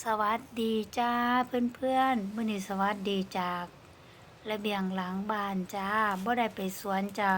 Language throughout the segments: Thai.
สวัสดีจ้าเพื่อนๆมื้อนี้สวัสดีจากระเบียงหลังบ้านจ้าบ่ได้ไปสวนจ้า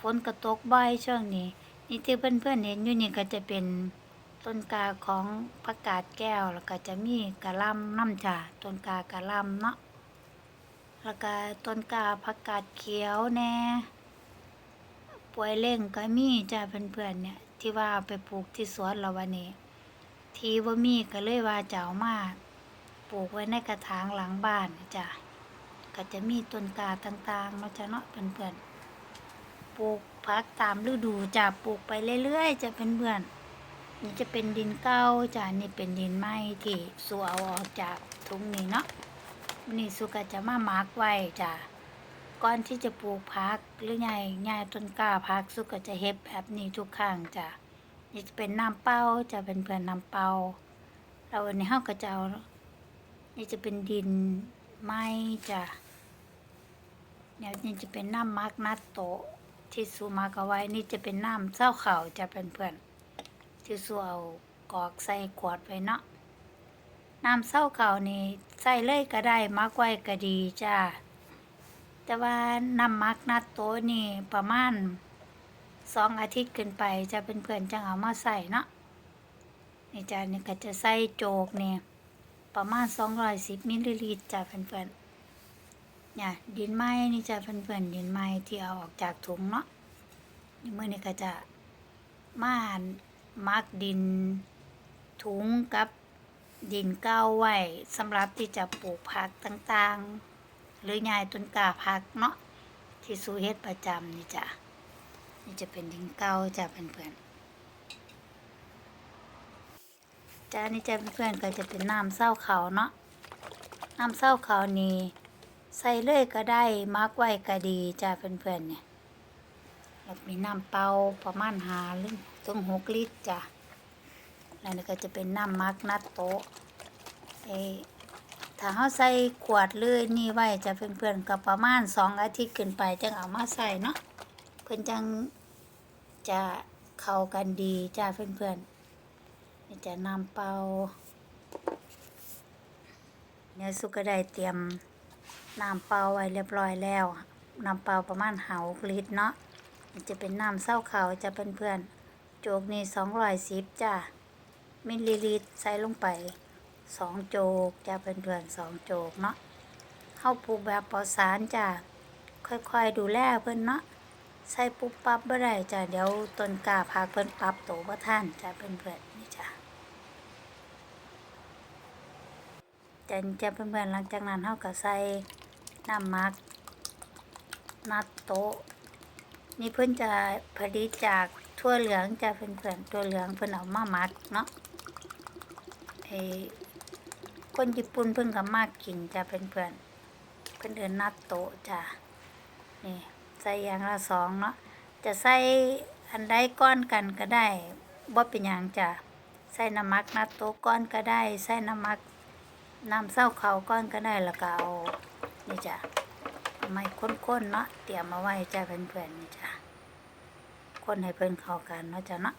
ฝนก็ตกบ่อยช่วงนี้ นี่ที่เพื่อนๆเห็นอยู่นี่ก็จะเป็นต้นกาของผักกาดแก้วแล้วก็จะมีกะล่ำน้ำจ้าต้นกากะล่ำเนาะแล้วก็ต้นกาผักกาดเขียวแน่ป่วยเล่งก็มีจ้าเพื่อนๆเนี่ยที่ว่าไปปลูกที่สวนเราวันนี้ ทีบ่ามีก็เลยว่าจะเอามาปลูกไว้ในกระถางหลังบ้านจ้ะก็จะมีต้นกาต่างๆเนาะจ้ะเนาะเพื่อนๆปลูกพักตามฤดูจ้ะปลูกไปเรื่อยๆจะเป็นเพื่อนๆนี่จะเป็นดินเก่าจ้ะนี่เป็นดินไม้ที่สูเอาออกจากถุงนี้เนาะนี่สุก็จะมามาร์กไว้จ้ะก่อนที่จะปลูกพักหรือไงไงต้นกล้าพักสุก็จะเฮ็ดแบบนี้ทุกครั้งจ้ะ นี่จะเป็นน้ำเปล่าจะเป็นเพื่อนน้ำเปล่าเราอันนี้เฮาก็จะเอานี่จะเป็นดินไม้จะเนี่ยนี่จะเป็นน้ำมักนัดโตที่สูมักเอาไว้ นี่จะเป็นน้ำเจ้าเข่าจะเป็นเพื่อนที่สูเอากอกใส่ขวดไว้เนาะน้ำเศร้าเข่านี่ใส่เลยก็ได้มักไว้ก็ดีจ้าแต่ว่าน้ำมักนัดโตนี่ประมาณ สองอาทิตย์ขึ้นไปจะเป็นเพื่อนจังเอามาใส่เนาะนี่จ้านี่ก็จะใส่โจกเนี่ยประมาณสองร้อยสิบมิลลิลิตรจ้าเพื่อนๆเนี่ยดินไม้นี่จ้ะเพื่อนๆดินไม้ที่เอาออกจากถุงเนาะนี่เมื่อนี้ก็จะมามักดินถุงกับดินเก้าไว้สำหรับที่จะปลูกผักต่างๆ หรือยายต้นกาผักเนาะที่สูเฮ็ดประจำนี่จ้ะ นี่จะเป็นดินเก่าจ้ะเพื่อนๆจ้านี่จะเพื่อนๆก็จะเป็นน้ำเศร้าเขาเนาะน้ำเศร้าเขานี่ใส่เลื่อยก็ได้มาร์กไว้ก็ดีจ้าเพื่อนๆเนี่ยแล้วมีน้ำเปล่าประมาณหาลิตรถึงหกลิตรจ้ะแล้วนี่ก็จะเป็นน้ำมักนัดโตะเอ้ถ้าเขาใส่ขวดเลยนี่ไว้จะเพื่อนๆก็ประมาณสองอาทิตย์ขึ้นไปจังเอามาใส่เนาะ เพื่อนจังจะเข้ากันดีจ้าเพื่อนๆนี่จะนำเปล่าเนี่ยสุกก็ได้เตรียมน้ำเปล่าไว้เรียบร้อยแล้วน้ำเปล่าประมาณหาลิตรเนาะจะเป็นน้ำเศร้าขาวจะเพื่อนๆโจกนี่สองร้อยสิบจ้ามิลลิลิตรใส่ลงไปสองโจกจะเพื่อนๆสองโจกเนาะเข้าปลูกแบบปลอดสารจ้าค่อยๆดูแลเพื่อนเนาะ ใส่ปุ๊บปั๊บบ่ได้จ้ะเดี๋ยวต้นกาพาเพิ่นปรับโตบ่ทันจ้ะเพื่อนๆนี่จ้ะจะจะเพื่อนๆหลังจากนั้นเฮาก็ใส่น้ำมักนัดโตนี่เพิ่อนจะผลิตจากทั่วเหลืองจ้ะเพื่อนๆทั่วเหลืองเพิ่อนเอามาหมักเนาะไอ้คนญี่ปุ่นเพิ่นก็มากกินจ้ะเพื่อนๆเพิ่อนเอิ้นนัดโตจ้ะนี่ ใส่อย่างละสองเนาะจะใส่อันใดก้อนกันก็ได้บ่เป็นหยังจ้ะใส่น้ำมักนัดโตก้อนก็ได้ ใส่น้ำมักน้ำเศร้าเขาก้อนก็ได้แล้วก็เอานี่จ้ะเอาไม่ข้นๆเนาะเตรียมมาไว้จ้ะเพื่อนๆนี่จ้ะคนให้เพิ่อนเข้ากันเนาะจ้ะเนาะ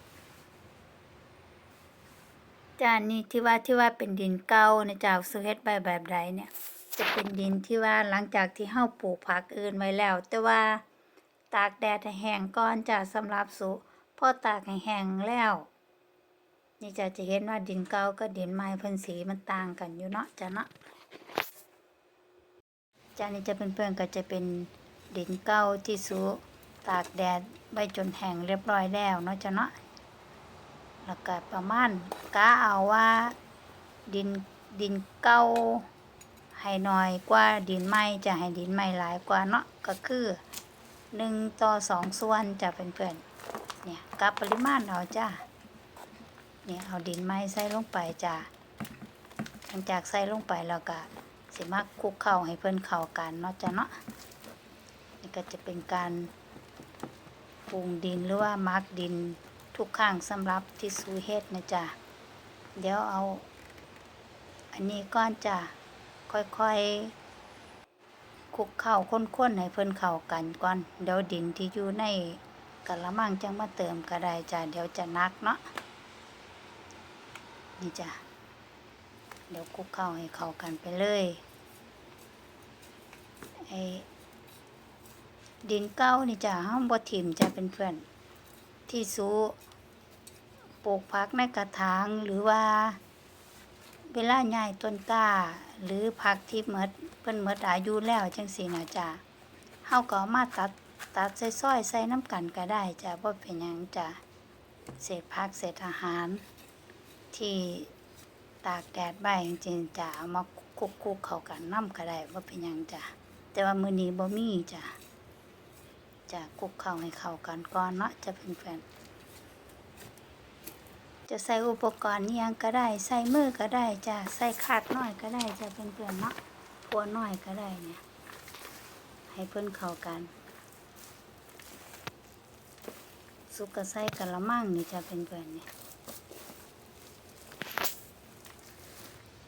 จานี่ที่ว่าที่ว่าเป็นดินเก่าเนี่ยจ้าซื้อเฮ็ดใบแบบใดเนี่ย จะเป็นดินที่ว่าหลังจากที่เฮาปลูกผักอื่นไว้แล้ว แต่ว่า ตากแดดให้แห้งก่อนจ้ะสำหรับสุพอตากให้แห้งแล้ว นี่จะจะเห็นว่าดินเก่ากับดินใหม่เพิ่นสีมันต่างกันอยู่เนาะจ้ะเนาะจ้านี่จะเป็นเพื่อนๆก็จะเป็นดินเก่าที่สุตากแดดไว้จนแห้งเรียบร้อยแล้วเนาะจ้ะเนาะแล้วก็ประมาณกะเอาว่าดินดินเก่าให้น้อยกว่าดินไม้จะให้ดินไม้หลายกว่าเนาะก็คือ หนึ่งต่อสองส่วนจะเป็นเพื่อนเนี่ยกับปริมาณเอาจ้าเนี่ยเอาดินไม้ใส่ลงไปจ้าหลังจากใส่ลงไปแล้วก็สิมาคุกเข้าให้เพื่อนเข้ากันเนาะจ้าเนาะนี่ก็จะเป็นการปรุงดินหรือว่ามาร์กดินทุกครั้งสำหรับที่ซูเฮ็ดนะจ้าเดี๋ยวเอา อันนี้ก้อนจ้าค่อยๆ คุกเข้าข้นๆให้เพิ่นเข้ากันก่อนเดี๋ยวดินที่อยู่ในกะละมังจังมาเติมก็ได้จ้ะเดี๋ยวจะนักเนาะนี่จ้ะเดี๋ยวคุกเข้าให้เข้ากันไปเลยไอ้ดินเก้านี่จ้ะห้องบ่ถิ่มจะเป็นเพื่อนที่สูปลูกผักในกระถางหรือว่า เวลาใหญ่ต้นกล้า หรือผักที่หมด เพิ่นหมดอายุแล้วจังซี่นะจ้ะเฮาก็เอมาตัดตัดใส่ซอยใส่น้ำกันก็ได้จ้ะบ่เป็นหยังจ้ะเศษผักเศษอาหาร ที่ตากแดดไว้จริงๆจ้ะเอามาคลุกเข้ากันน้ำก็ได้บ่เป็นหยังจ้ะแต่ว่ามื้อนี้บ่มีจ้ะจะคุกเข้าให้เข้ากันก่อนเนาะจะเป็นแฟนจะใส่อุปกรณ์ยังก็ได้ ใส่มือก็ได้จ้ะใส่ขาดน้อยก็ได้จะเป็นเพื่อนเนาะ วน้อยก็ได้เนี่ย ให้เพิ่นเข้ากันสุกกะใสกะละมังนี่จะเป็นเพื่อนเนี่ย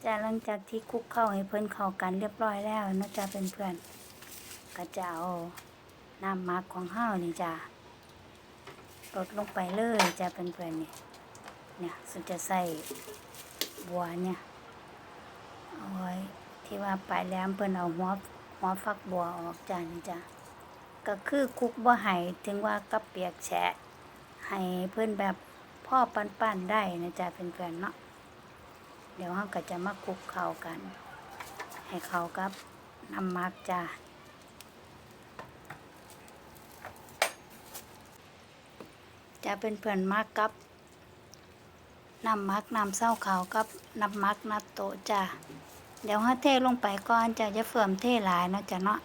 จะหลังจากที่คุกเข้าให้เพิ่นเข้ากันเรียบร้อยแล้วนาะจะเป็นเพื่อนก็จะเอาน้ำมักของเฮานี่จ้ะลดลงไปเลยจะเป็นเพื่อนเนี่ยเนี่ยสุดจะใส่บัวเนี่ยเอาไว้ ที่ว่าปลายแหลมเพิ่นเอาหัวหัวฟักบัวออกจ้ะนี่จ้ะก็คือคุกบ่ให้ถึงว่ากับเปียกแฉะให้เพื่อนแบบพ่อปั้นๆได้นะจ๊ะเป็นเพื่อนๆเนาะเดี๋ยวเราก็จะมาคุกเข้ากัน ให้เข้ากับน้ำมักจ้ะจะเป็นเพื่อนมักกับน้ำมักน้ำเศร้าขาวกับน้ำมักนัดโตจ้ะ เดี๋ยวเราเทลงไปก่อนจะจะเฟิ่อมเทหลายเนาะจ้ะเนาะ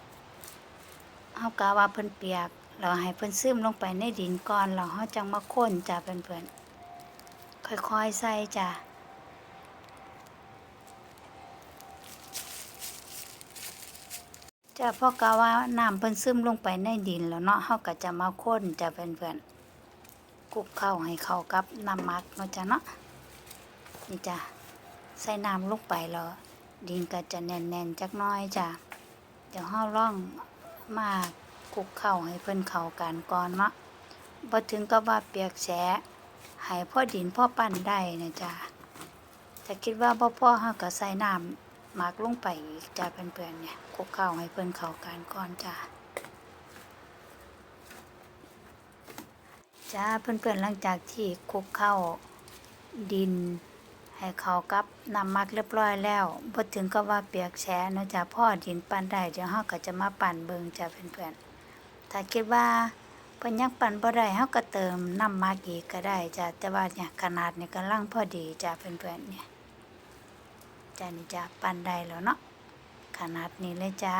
เฮากะว่าเพิ่นเปียกเราให้เพิ่นซึมลงไปในดินก่อนแล้วเฮาจังมาค้นจ้ะเพื่อนๆค่อยๆใส่จ้ะจ้ะพอกะว่าน้ำเพิ่นซึมลงไปในดินแล้วเนาะเฮาก็จะมาค้นจ้ะเพื่อนๆคลุกเข้าให้เข้ากับน้ำมักเนาะจ้ะเนาะนี่จ้ะใส่น้ำลงไปแล้ว ดินก็จะแน่นๆจักน้อยจ้ะเดี๋ยวเฮาลองมาคุกเข้าให้เพิ่นเข้ากันก่อนเนาะบ่ถึงกับว่าเปียกแฉะให้พ่อดินพ่อปั้นได้นะจ๊ะถ้าคิดว่าบ่อพ่อเฮาก็ใส่น้ำหมักลงไปอีกจ้ะเพื่อนๆเนี่ยคุกเข้าให้เพิ่นเข้ากันก่อนจ้ะจ้าเพื่อนๆหลังจากที่คุกเข้าดิน ให้เขากับนำมักเรียบร้อยแล้วบ่ถึงกับว่าเปียกแฉเนาะจ้ะพ่อดินปั้นได้เดี๋ยวเฮาก็จะมาปั่นเบิงจ้ะเพื่อนๆถ้าคิดว่าเพิ่นยังปั่นบ่ได้เฮาก็เติมน้ำมักอีกก็ได้จ้ะแต่ว่าเนี่ยขนาดนี่กำลังพอดีจ้ะเพื่อนๆเนี่ยจ้ะนี่จ้ะปั่นได้แล้วเนาะขนาดนี้เลยจ้า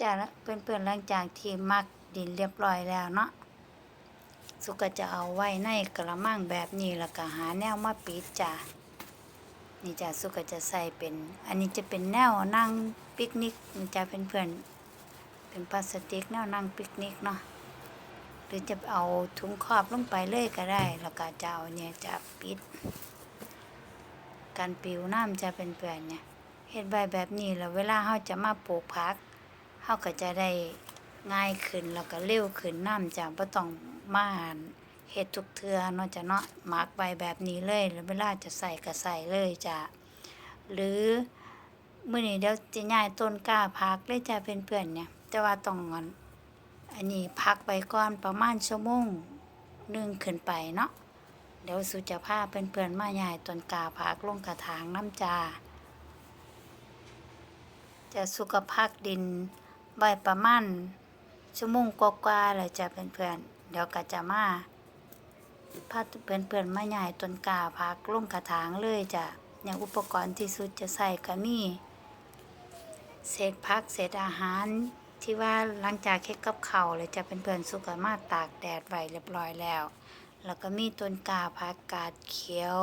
จ้ะล้วเพื่อนๆหลังจากที่มักดินเรียบร้อยแล้วเนาะ สุก็จะเอาไว้ในกระมังแบบนี้แล้วก็หาแนวมาปิดจ้ะนี่จ้ะสุก็จะใส่เป็น อันนี้จะเป็นแนวนั่งปิกนิกนี่จะเป็นเพื่อนเป็นพลาสติกแนวนั่งปิกนิกเนาะหรือจะเอาถุงครอบลงไปเลยก็ได้ แล้วก็จะเอาเนี่ยจะปิด การปิวน้ำจะเป็นเพื่อนเนี่ยเฮ็ดใบแบบนี้แล้วเวลาเฮาจะมาปลูกผักเฮาก็จะได้ง่ายขึ้นแล้วก็เร็วขึ้นน้ำจะบ่ต้อง มันเฮ็ดทุกเทือเนาะจ้ะเนาะหมักไว้แบบนี้เลยแล้วเวลาจะใส่ก็ใส่เลยจ้ะหรือมื้อนี้เดี๋ยวจะย้ายต้นกล้าพักเลยจ้ะเพื่อนๆเนี่ยแต่ว่าต้องอันอันนี้พักไว้ก่อนประมาณชั่วโมงหนึ่งขึ้นไปเนาะเดี๋ยวสุจะพาเพื่อนๆมาย้ายต้นกล้าพักลงกระถางน้ำจาจะสุขภาพดินไว้ประมาณชั่วโมงกว่าๆเลยจะเพื่อนๆ เดี๋ยวก็จะมาพาเพื่อนๆมาใหญ่ต้นกาพักลงกระถางเลยจ้ะอย่างอุปกรณ์ที่สุดจะใส่ก็มีเศษพักเศษอาหารที่ว่าหลังจากเฮ็ดกับข้าเลยจะเป็นเพื่อนสุกมาตากแดดไว้เรียบร้อยแล้ว แล้วก็มีต้นกาผักกาดเขียว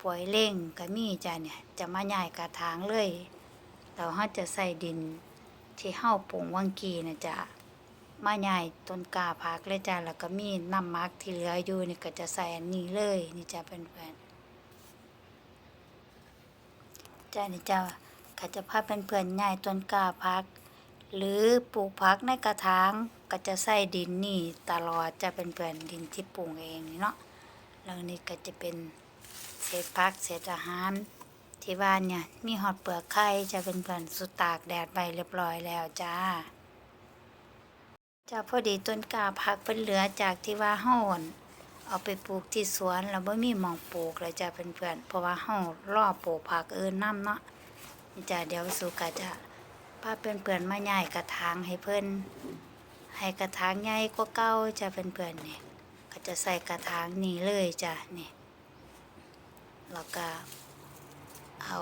ป่วยเล่งก็มีจ้ะเนี่ยจะมาใหญ่กระถางเลยเราเฮาจะใส่ดินที่เฮาปลูกวังกีนะจ๊ะ มาใหญ่ต้นกาพักเลยจ้ะแล้วก็มีน้ำมักที่เหลืออยู่นี่ก็จะใส่อันนี้เลยนี่จ้ะเพื่อนๆจ้ะนี่จ้ะก็จะพาเพื่อนๆใหญ่ต้นกาพัก หรือปลูกผักในกระถางก็จะใส่ดินนี่ตลอดจะเป็นเพื่อนดินที่ปลูกเองนี่เนาะแล้วนี่ก็จะเป็นเศษผักเศษอาหารที่บ้านเนี่ยมีหอดเปลือกไข่จะเป็นเพื่อนสุดตากแดดไปเรียบร้อยแล้วจ้า จ้าพอดีต้นกาพักเป็นเหลือจากที่ว่าเฮาอั่นเอาไปปลูกที่สวนแล้วบ่มีหมองปลูกเลยจ้าเพื่อนๆเพราะว่าเฮารอปลูกผักเอิ้นน้ำเนาะจ้าเดี๋ยวสุกะจะพาเพื่อนๆมาย้ายกระถางให้เพิ่อนให้กระถางใหญ่กว่าเก่าจ้าเพื่อนๆนี่ยก็จะใส่กระถางนี้เลยจ้านี่แล้วก็เอา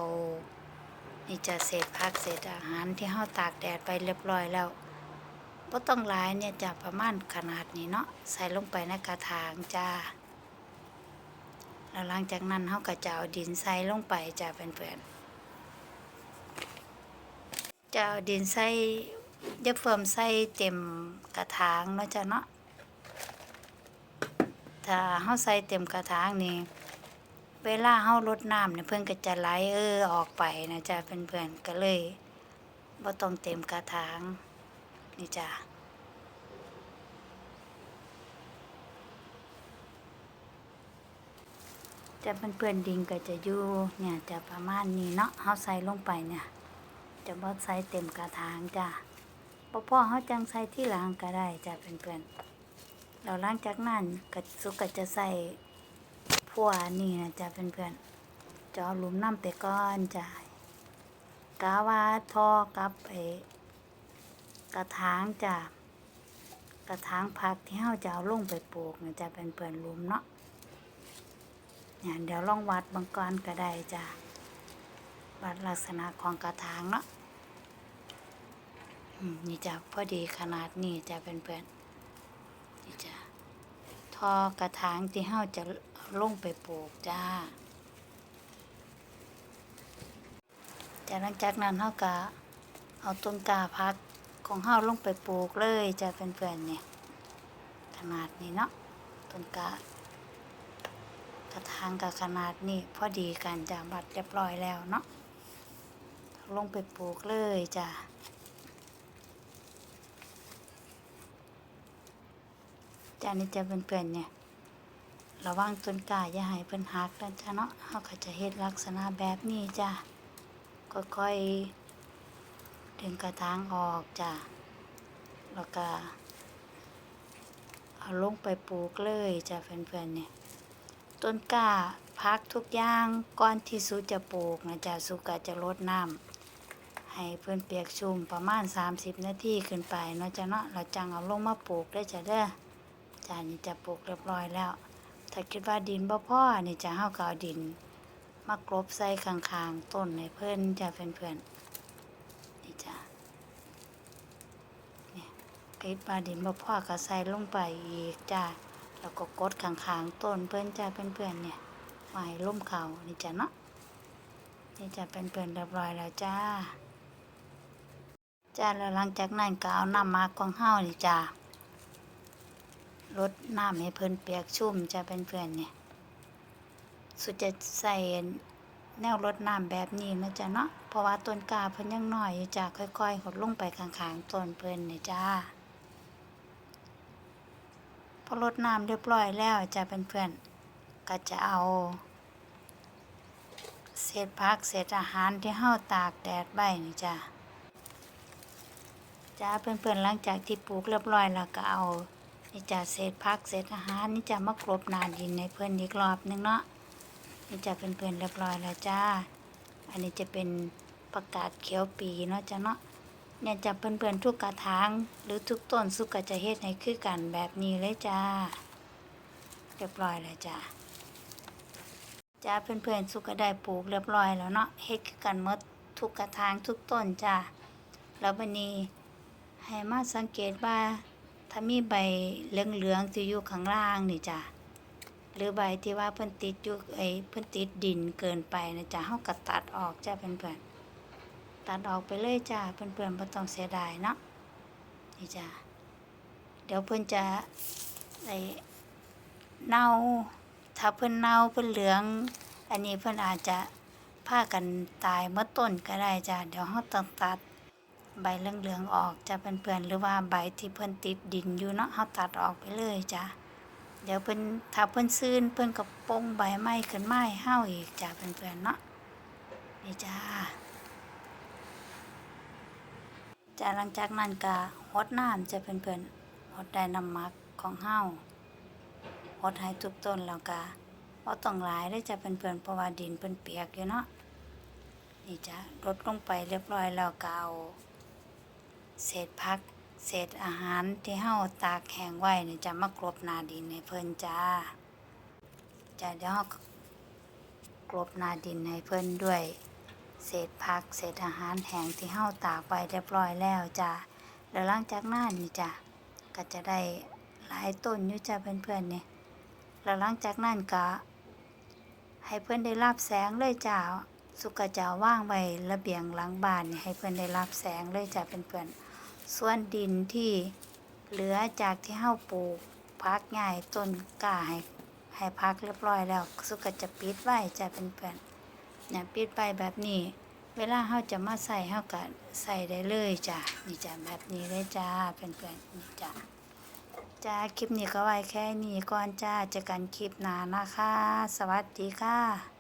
นี่จะเศษผักเศษอาหารที่เฮาตากแดดไปเรียบร้อยแล้ว บ่ต้องหลายเนี่ยจะประมาณขนาดนี้เนาะใส่ลงไปในกระถางจ้าแล้วหลังจากนั้นเฮาก็จะเอาดินใส่ลงไปจ้าเพื่อนๆจะเอาดินใส่ย่าเฟิ่มใส่เต็มกระถางเนาะจ้าเนาะถ้าเฮาใส่เต็มกระถางนี่เวลาเฮารดน้ำเนี่ยเพิ่นก็จะไหลเออออกไปนะจ๊ะเพื่อนๆก็เลยบ่ต้องเต็มกระถาง นี่จ้ะจะเพื่อนๆดิงก็จะอยู่เนี่ยจะประมาณนี้เนาะเฮาใส่ลงไปเนี่ย จะบ่ใส่เต็มกระถางจ้ะบ่พอเฮาจังใส่ที่หลังก็ได้จ้ะเพื่อนๆแล้วหลังจากนั้นก็สุกก็จะใส่พัวนี่นะจ๊ะเพื่อนๆจะเอาหลุมน้ำไปก้อนจ้ะกาวาทอกับไอ ระถางจ้ะกระถางผักที่เฮาจะเอาลงไปปลูกนะจ๊ะเพื่อนลุมเนาะเนี่ยเดี๋ยวลองวัดบางก้อนก็ได้จ้ะวัดลักษณะของกระถางเนาะนี่จะพอดีขนาดนี้จะเป็นเพื่อนนี่จะทอกระถางที่เฮาจะลงไปปลูกจ้าจากหลังจากนั้นเฮาก็เอาต้นกาพัก ของเฮาลงไปปลูกเลยจ้าเพื่อนๆเนี่ยขนาดนี้เนาะต้นกากระถางกับขนาดนี้พอดีกันจ้าบัดเรียบร้อยแล้วเนาะลงไปปลูกเลยจ้าจานนี้จะเป็นเพื่อนๆเนี่ยระวังต้นกาอย่าให้เพิ่นหักนะจ้ะเนาะเฮาก็จะเฮ็ดลักษณะแบบนี้จ้ะค่อยๆ ดึงกระถางออกจ้ะแล้วก็เอาลงไปปลูกเลยจ้ะเพื่อนๆเนี่ยต้นกล้าพักทุกอย่างก่อนที่สุจะปลูกนะจ้ะสุกะจะรดน้ำให้เพิ่อนเปียกชุ่มประมาณ 30 นาทีขึ้นไปเนาะจ้ะเนาะแล้วจังเอาลงมาปลูกได้จ้ะเด้อจานนี้จะปลูกเรียบร้อยแล้ว ถ้าคิดว่าดินบ่พอนี่จะเฮาก็เอาดิน มากรบใส่ข้างๆต้นให้เพิ่อนจ้ะเพื่อนๆนี่จ้ะนี่ คิดว่าดินบ่พอก็ใส่ลงไปอีกจ้ะแล้วก็กดข้างๆต้นเพิ่นจ้ะเพื่อนๆเนี่ยไว้ร่มเขานี่จ้ะเนาะนี่จะเป็นเพื่อนเรียบร้อยแล้วจ้า จ้าแล้วหลังจากนั้นก็เอาน้ำมากของเฮานี่จ้ารดน้ำให้เพิ่นเปียกชุ่มจะเป็นเพื่อนเนี่ยสุดจะใส่แนวรดน้ำแบบนี้นะจ๊ะเนาะ เพราะว่าต้นกาเพิ่นยังน้อยอยู่จ้ะค่อยๆหดลงไปข้างๆต้นเพิ่นเนี่ยจ้า พอรดน้ำเรียบร้อยแล้วจะเป็นเพื่อนก็จะเอาเศษผักเศษอาหารที่เฮาตากแดดไว้นี่จ้าจ้าเพื่อนๆหลังจากที่ปลูกเรียบร้อยแล้วก็เอานี่จะเศษผักเศษอาหารนี่จะมากรบนาดินในเพื่อนอีกรอบนึงเนาะนี่จะเป็นเพื่อนๆเรียบร้อยแล้วจ้า อันนี้จะเป็นประกาศเขียวปีเนาะจ้ะเนาะ เนี่ยจะเพื่อนๆทุกกระถางหรือทุกต้นสุกก็จะเฮ็ดให้คือกันแบบนี้เลยจ้าเรียบร้อยแล้วจ้าจ้าเพื่อนๆสุกก็ได้ปลูกเรียบร้อยแล้วเนาะเฮ็ดคือกันหมดทุกกระถางทุกต้นจ้าแล้ววันนี้ให้มาสังเกตว่าถ้ามีใบเหลืองๆที่อยู่ข้างล่างนี่จ้ะหรือใบที่ว่าเพิ่นติดอยู่ไอ้เพิ่นติดดินเกินไปนะจ้ะเฮาก็ตัดออกจ้ะเพื่อนๆ ตัดออกไปเลยจ้ะเพื่อนๆบ่ต้องเสียดายเนาะนี่จ้ะเดี๋ยวเพิ่อนจะไอเน่าถ้าเพิ่อนเน่าเพิ่อนเหลือง อันนี้เพิ่อนอาจจะพากันตายเมื่อต้นก็ได้จ้ะเดี๋ยวเฮาต้องตัดใบเหลืองๆออกจะเป็นเพื่อนหรือว่าใบที่เพิ่อนติดดินอยู่เนาะเฮาตัดออกไปเลยจ้ะเดี๋ยวเพิ่อนถ้าเพิ่อนซื่นเพิ่อนก็ปงใบไม้ขึ้นไมาให้าอีกจ้าเพื่อนๆเนาะนี่จ้า จ้าหลังจากนั้นก็หดน้ำจะเพื่อนๆหดได้น้ำมักของเฮาหดให้ทุกต้นแล้วก็บ่ต้องหลายเด้จ้าเพื่อนๆเพราะว่าดินเพิ่นเปียกอยู่เนาะนี่จ้าลดลงไปเรียบร้อยแล้วก็เอาเศษผัก เศษอาหารที่เฮาตากแห้งไว้นี่จะมากรบหนาดินให้เพิ่นจ้าจ้าเดี๋ยวเฮากรบหนาดินให้เพิ่นด้วย เศษผักเศษอาหารแห้งที่เฮาตากไว้เรียบร้อยแล้วจ้าแล้วหลังจากนั้นนี่จ้าก็จะได้หลายต้นอยู่จ้าเพื่อนๆนี่แล้วหลังจากนั้นก็ให้เพิ่อนได้รับแสงเลยจ้าสุกจะว่างไว้ระเบียงหลังบ้านให้เพิ่อนได้รับแสงเลยจ้าเพื่อนๆส่วนดินที่เหลือจากที่เฮาปลูกพักง่ายต้นกล้าให้ให้พักเรียบร้อยแล้วสุกจะปิดไว้จะเป็นเพื่อน เนี่ยปิดไปแบบนี้ เวลาเฮาจะมาใส่เฮาก็ใส่ได้เลยจ้ะนี่จ้ะแบบนี้เลยจ้าเป็นเพื่อนๆนี่จ้ะจ้าคลิปนี้ก็ไว้แค่นี้ก่อนจ้าเจอกันคลิปหน้านะคะ สวัสดีค่ะ